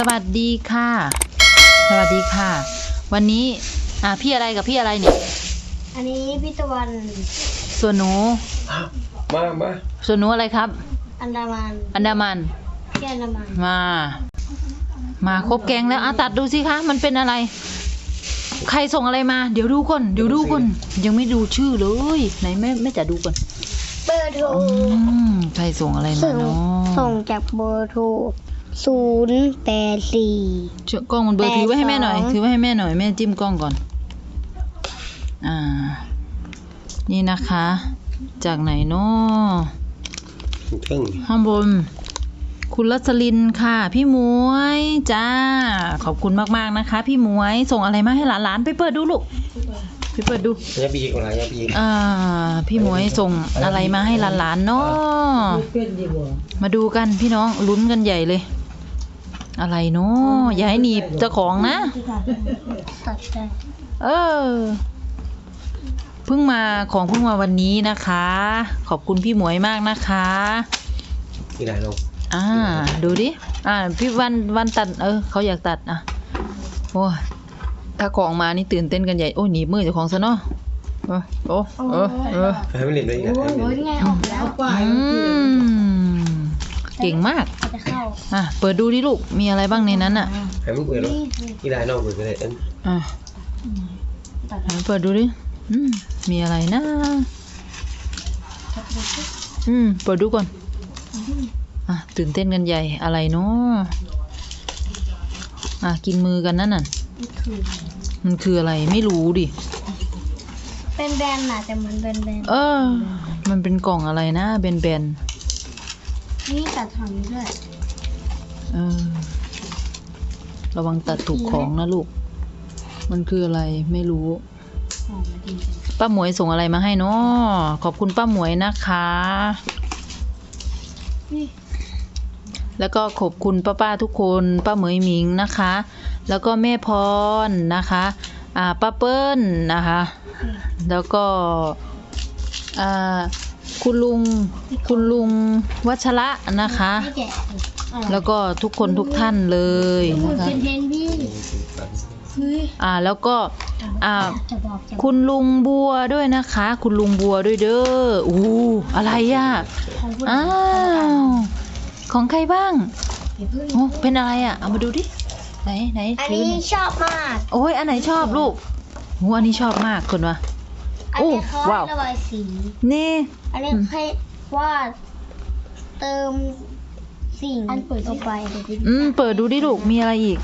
สวัสดีค่ะ สวัสดีค่ะ วันนี้ อ่าพี่อะไรกับพี่อะไรเนี่ย อันนี้พี่ตะวัน ส่วนหนู มามาส่วนหนูอะไรครับ อันดามันอันดามันพี่อันดามัน มา มาครบแกงแล้วอะตัดดูสิคะ มันเป็นอะไร ใครส่งอะไรมา เดี๋ยวดูก่อน เดี๋ยวดูก่อน ยังไม่ดูชื่อเลย ไหนแม่แม่จะดูก่อน เบอร์โทรอืมใครส่งอะไรมาส่งเนาะส่งจากเบอร์โทร ศูนย์แปดสี่เชื่อกล้องมันเบลอร์ถือไว้ให้แม่หน่อยแปดสอง ถือไว้ให้แม่หน่อยแม่จิ้มกล้องก่อน อ่า นี่นะคะ จากไหนเนาะเครื่องข้างบน คุณรัสลินค่ะ พี่หมวยจ้า ขอบคุณมากๆนะคะ พี่หมวยส่งอะไรมาให้หลานๆไปเปิดดูลูกไปเปิดดู ยาบีกอะไรยาบีอ่า พี่หมวยส่งอะไรมาให้หลานๆเนาะมาดูกันพี่น้องลุ้นกันใหญ่เลย อะไรเนาะอย่าให้หนีบเจ้าของนะ ตัดได้เออเพิ่งมาของเพิ่งมาวันนี้นะคะ ขอบคุณพี่หมวยมากนะคะ ที่ไหนลงอ่า ดูดิ อ่า พี่วันวันตัด เออ เขาอยากตัดอะ โอ้ยถ้าของมานี่ตื่นเต้นกันใหญ่ โอ้ยหนีบมือเจ้าของซะเนาะเออโอ้เออเออให้มันเล่นด้วยกันโอ้ยไงออกแล้ว อืม เก่งมาก จะเข้าอะ เปิดดูดิลูก มีอะไรบ้างในนั้นอะให้มันเปิดลงนี่ที่ไหนนอกเปิดก็ได้เอ็นอะตัดไหนเปิดดูดิ อืม มีอะไรนะอืม เปิดดูก่อน อะ ตื่นเต้นกันใหญ่ อะไรเนาะอะ กินมือกันนั่นน่ะ นี่คือ มันคืออะไร ไม่รู้ดิ เป็นแบรนด์น่ะแต่มันเป็นแบรนด์เออ มันเป็นกล่องอะไรนะเบนเบ นนี่ตัดทางนี้ด้วยๆเออระวังตัดถูกของนะลูก มันคืออะไรไม่รู้ หอมมาดีจังป้าหมวยส่งอะไรมาให้เนาะขอบคุณป้าหมวยนะคะ นี่แล้วก็ขอบคุณป้าป้าๆทุกคนป้าเหมยหมิงนะคะ แล้วก็แม่พรนะคะอ่าป้าเปิ้ลนะคะ แล้วก็อ่า คุณลุงคุณลุงวัชระนะคะไม่แกะอะไรแล้วก็ทุกคนทุกท่านเลยพูนะดคะเป็นเพนพี่เฮ้ยอ่าแล้วก็อ่าจะบอกจะบอกคุณลุงบัวด้วยนะคะ คุณลุงบัวด้วยเด้ออู้อะไรอะของคุณอ้าวของใครบ้างอย่าเพิ่งโอ้เป็นอะไรอะเอามาดูดิไหนไหนอันถืนี้หยชอบมาก โอ้ยอันไหนชอบลูกโอ้อันนี้ชอบมากคนวะ อันโอ้นี้เขาว้าวระบายสี นี่ อันนี้ให้วาดเติมสิ่งลงไปอืม เปิดดูดิลูกมีอะไรอีก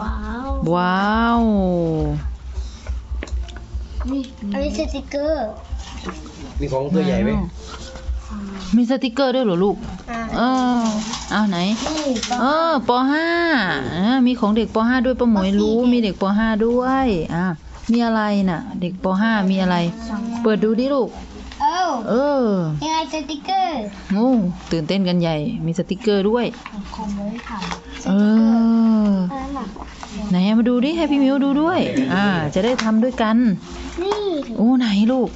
ว้าว ว้าวอันนี้สติกเกอร์ มีของตัวใหญ่ไหมมีสติกเกอร์ด้วยเหรอลูกอ่าเออเอาไหนนี่เออปห้าอ่ามีของเด็กปห้าด้วยป้าหมวยรู้ มีเด็กปห้าด้วย อ่า มีอะไรน่ะ เด็กปห้ามีอะไร เปิดดูดิลูก เอ้าเออยังไงสติกเกอร์โอ้ตื่นเต้นกันใหญ่ มีสติกเกอร์ด้วยของมือค่ะสเอติกเกอร์ออันนั้นน่ะไหนมาดูดิให้พี่มิวดูด้วย อ่า จะได้ทำด้วยกัน นี่โอ้ไหนลูก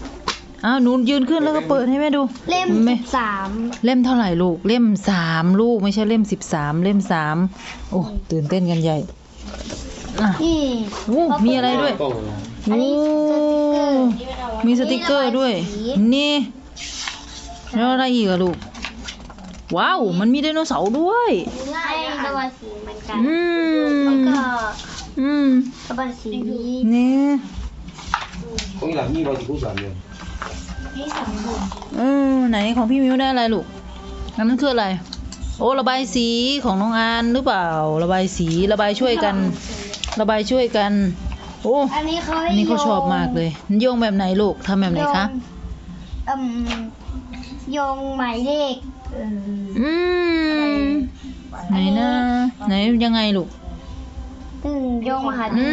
อ้าวหนูยืนขึ้นแล้วก็เปิดให้แม่ดูเล่มแม่สิบสามเล่มเท่าไหร่ลูก เล่มสามลูกไม่ใช่เล่มสิบสามเล่มสามโอ้ตื่นเต้นกันใหญ่ อะนี่โอ้มีอะไรด้วยกล้องอันโอ้นี้สติกเกอร์มีสติกเกอร์ด้วย นี่ แล้วอะไรอีกอะลูก ว้าว มันมีไดโนเสาร์ด้วยง่ายระบายสีเหมือนกันอืม แล้วก็อืม ระบายสีนี่ของหลังนี่เราจะพูดแบบนี้นี่สำคัญเออไหนของพี่มิวได้อะไรลูกอันนั้นคืออะไร โอ้ระบายสีของน้องอานหรือเปล่า ระบายสีระบายช่วยกัน ระบายช่วยกัน โอ้อันนี้เขาให้อันนี้เขาโยงชอบมากเลยโยงแบบไหนลูกทำแบบไหนคะโยงอืมโยงหมายเลขเอออืมไหนนะไหนยังไงลูกอืมโยงมหาอืดี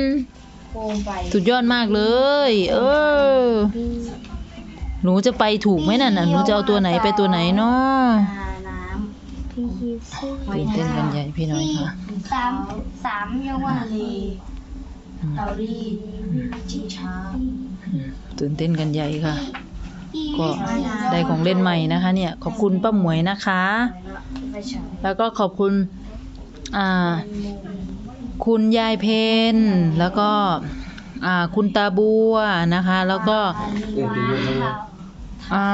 มโคมไปสุดยอดมากเลย เออ หนูจะไปถูกไหมน่ะน่ะหนูจะเอาตัวไหนไปตัวไหนเนาะน้ำพี่คิดซี่ ตื่นเต้นกันใหญ่พี่น้อยค่ะ สามสามโยงมหาดีเตารีชิงช้าตื่นเต้นกันใหญ่ค่ะ ก็ได้ของเล่นใหม่นะคะ เนี่ย ขอบคุณป้าหมวยนะคะ แล้วก็ขอบคุณ อ่า คุณยายเพนแล้วก็ อ่า คุณตาบัวนะคะ แล้วก็เออเป็นเรื่องนั้นอ่า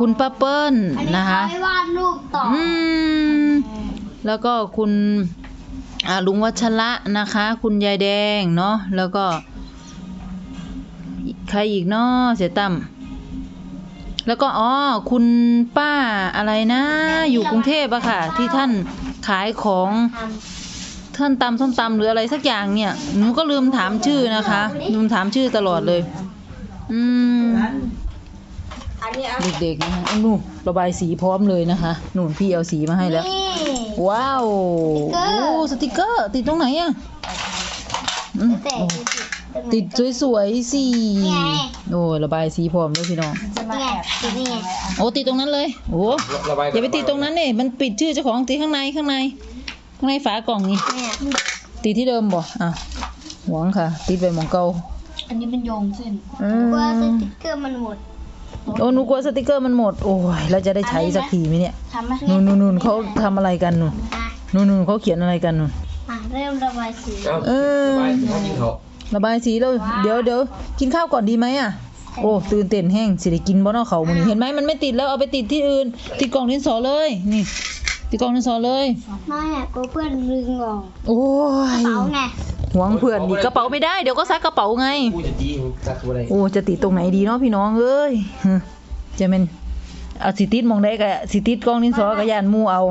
คุณป้าเปิ้ลอันนี้นะคะเขาให้วาดรูปต่อออืมแล้วก็คุณอ่าลุงวัชระนะคะ คุณยายแดงเนาะแล้วก็ ใครอีกเนาะเสียตั้มแล้วก็อ๋อคุณป้าอะไรนะ อยู่กรุงเทพอะค่ะ ที่ท่านขายของทท่านตำส้มตำหรืออะไรสักอย่างเนี่ยหนูก็ลืมถามชื่อนะคะ ลืมถามชื่อตลอดเลย อืมำ อันนี้เอาเด็กๆนะคะอ้าวนู่นระบายสีพร้อมเลยนะคะหนูนพี่เอาสีมาให้แล้ว นี่ว้าวสติกเกอร์โอ้สติกเกอร์ติดตรงไหนอะอืมแต่โอ้ติดติดสวยๆสินี่ไงโอ้ระบายสีพร้อมเลยพี่น้องนี่ไงติดนี่ไงโอ้ติดตรงนั้นเลยโอ้ระบายอย่าไปติดตรงนั้นเนี่ยมันปิดชื่อเจ้าของติดข้างในข้างใน ข้างในฝากล่องนี่เนี่ยติดที่เดิมบ่อะหวังค่ะ ติดไปหมองเก่าอันนี้เป็นโยงเส้นอืมกลัวสติกเกอร์มันหมด โอ้หนูกลัวสติกเกอร์มันหมด โอ้ยแล้วจะได้ใช้สักทีไหมเนี่ยทำไหมนู่นนู่นนู่นเขาทำอะไรกันนู่นอะนู่นนู่นเขาเขียนอะไรกันนู่นอะเริ่มระบายสีเอ้าเออระบายเขากินเขาระบายสีแล้วเดี๋ยวเดี๋ยวกินข้าวก่อนดีไหมอะ โอ้ตื่นเต้นแห้งสิได้กินบ่เนาะเขามื้อนี้เห็นไหมมันไม่ติดแล้วเอาไปติดที่อื่น ติดกล่องดินสอเลยนี่ ติดกล่องดินสอเลย ไม่อะกลัวเพื่อนดึงออกโอ้ย เป๋าไง หวงเพื่อนดิกระเป๋าไม่ได้เดี๋ยวก็ซักกระเป๋าไงกูจะดีสักตัวใดโอ้จะติดตรงไหนดีเนาะพี่น้องเอ้ยฮึจะเป็นเอาสิติดหมองได้ก็สิติดกล้องดินสอก็ย่านหมู่เอา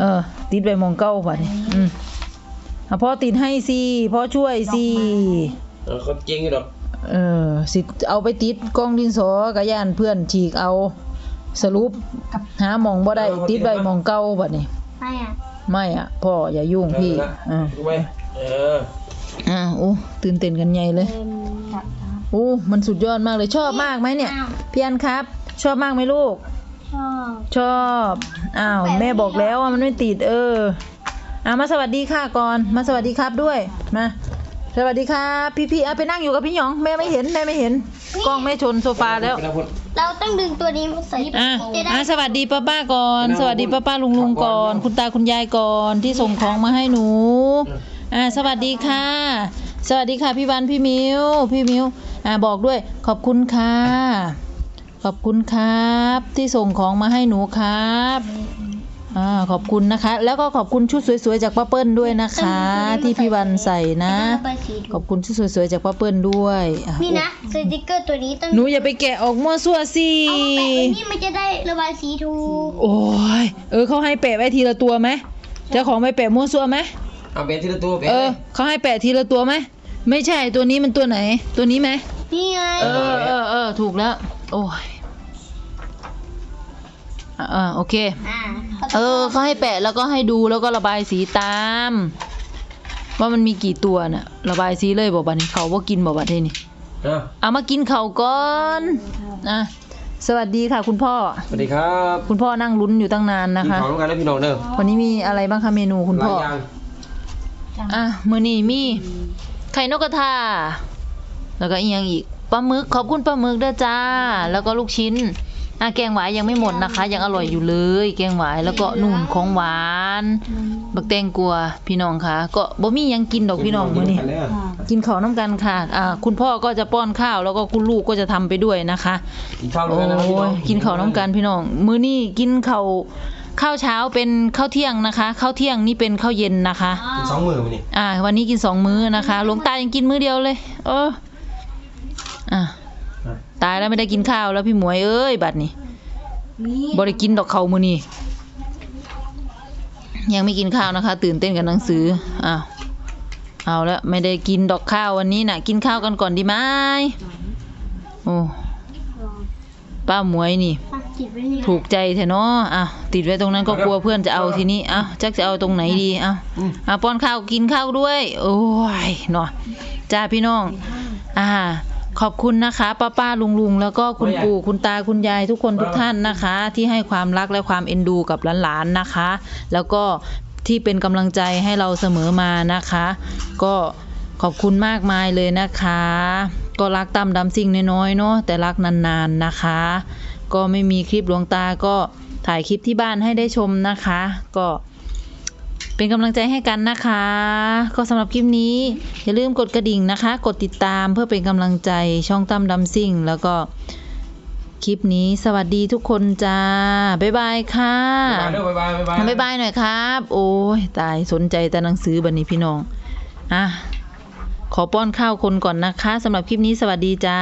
เออ ติดไปหมองเก่าบัดนี้อืมอะพ่อติดให้สิพ่อช่วยสิเออเขาเจ๊งอยู่ดอกเออสิเอาไปติดกล้องดินสอก็ย่านเพื่อนฉีกเอาสรุปหาหมองบ่ได้ติดไว้หมองเก่าบัดนี้ไม่อะไม่อะพ่ออย่ายุ่งพี่อ่ารู้ไหม เอออ่าโอ้ตื่นเต้นกันใหญ่เลยเต็มโอ้มันสุดยอดมากเลยชอบมากไหมเนี่ยอ้าวพี่อันครับ ชอบมากไหมลูก ชอบชอบอ้าวแม่บอกแล้วว่ามันไม่ติดเอออะมาสวัสดีค่ะก่อนมาสวัสดีครับด้วยมาสวัสดีครับพี่พี่อะไปนั่งอยู่กับพี่หยองแม่ไม่เห็นแม่ไม่เห็น กล้องแม่ชนโซฟาแล้วเป็นคนเราต้องดึงตัวนี้มาใส่อะจะได้อะสวัสดีป้าป้าก่อน สวัสดีป้าป้าลุงลุงก่อน คุณตาคุณยายก่อนที่ส่งของมาให้หนู อะสวัสดีค่ะ สวัสดีค่ะพี่วันพี่มิวพี่มิวอะบอกด้วยขอบคุณค่ะ ขอบคุณครับ ที่ส่งของมาให้หนูครับอ่าขอบคุณนะคะ แล้วก็ขอบคุณชุดสวยๆจากป้าเปิ้ลด้วยนะคะ ที่พี่วันใส่นะระบายสีขอบคุณชุดสวยๆจากป้าเปิ้ลด้วยอะนี่นะสติกเกอร์ตัวนี้ต้องหนูอย่าไปแกะออกมั่วซั่วสิเอามาแปะไว้นี่มันจะได้ระบายสีถูก โอ้ยเออเขาให้แปะไว้ทีละตัวไหมเจ้าของไปแปะมั่วซั่วไหม เอาเป็นทีละตัวเป็นเออเขาให้แปะทีละตัวไหมไม่ใช่ตัวนี้มันตัวไหน ตัวนี้ไหมนี่ไงเออเออเออถูกแล้ว โอ้ยอ่าอ่าโอเค อ่าเออเขาให้แปะแล้วก็ให้ดูแล้วก็ระบายสีตาม ว่ามันมีกี่ตัวน่ะ ระบายสีเลยบอกบัดนี้เขาว่ากินบอกบัดนี้อะเอามากินเขาวก่อนอะสวัสดีค่ะ คุณพ่อ สวัสดีครับคุณพ่อนั่งลุ้นอยู่ตั้งนานนะกินคะของกันแล้วพี่น้องเด้อวันนี้มีอะไรบ้างคะเมนูคุณหลาพ่ยอ อย่าง อะมื้อนี้มีไข่นกกระทา แล้วก็อีกอย่างอีกปลาหมึกขอบคุณปลาหมึกด้วยจ้า แล้วก็ลูกชิ้นอะแกงหวายยังไม่หมดนะคะ ยังอร่อยอยู่เลย แกงหวายแล้วก็นุ่นของหวาน บักแตงกลัวพี่น้องค่ะก็บ่มีหยังกินดอกพี่น้องมื้อนี้ กินข้าวน้ำกันค่ะอ่าคุณพ่อก็จะป้อนข้าวแล้วก็คุณลูกก็จะทำไปด้วยนะคะ กินข้าวด้โอ้วยกันนะครับพี่น้องยกินข้าวน้ำกันพี่น้อง มื้อนี้กินข้าว ข้าวเช้าเป็นข้าวเที่ยงนะคะข้าวเที่ยงนี่เป็นข้าวเย็นนะคะกินสองมือมานี่อ่า วันนี้กินสองมื้อนะคะหลวงตายังกินมื้อเดียวเลย เอออะตายแล้วไม่ได้กินข้าวแล้วพี่หมวยเอ้ยบัดนี้นี่บ่ได้กินดอกเขามื้อนี้ยังไม่กินข้าวนะคะ ตื่นเต้นกับหนังสืออ้าวเอาแล้วไม่ได้กินดอกข้าววันนี้น่ะ กินข้าวกันก่อนดีไหมโอ้ ป้าหมวยนี่อะติดไว้นี่ถูกใจแท้เนาะอะติดไว้ตรงนั้นก็กลัวเพื่อนจะเอาทีนี้อะจักจะเอาตรงไหนดีอะอะป้อนข้าวกินข้าวด้วย โอ้ยเนาะจ้าพี่น้อง อ่า ขอบคุณนะคะ ป้าป้าลุงลุงแล้วก็คุณปู่คุณตาคุณยายทุกคนทุกท่านนะคะ ที่ให้ความรักและความเอ็นดูกับหลานๆนะคะ แล้วก็ที่เป็นกำลังใจให้เราเสมอมานะคะ ก็ขอบคุณมากมายเลยนะคะ ก็รักตามดำสิ่งน้อยๆเนาะแต่รักนานๆนะคะ ก็ไม่มีคลิปหลวงตาก็ถ่ายคลิปที่บ้านให้ได้ชมนะคะ ก็เป็นกำลังใจให้กันนะคะ ก็สำหรับคลิปนี้ อย่าลืมกดกระดิ่งนะคะ กดติดตามเพื่อเป็นกำลังใจช่องตั้มดำซิ่ง แล้วก็คลิปนี้สวัสดีทุกคนจ้า บ๊ายบายค่ะ บ๊ายบายเด้อบ๊ายบายบ๊ายบายบ๊ายบายหน่อยครับ โอ้ยตายสนใจแต่หนังสือบันนี้พี่น้อง อะ ขอป้อนข้าวคนก่อนนะคะสำหรับคลิปนี้สวัสดีจ้า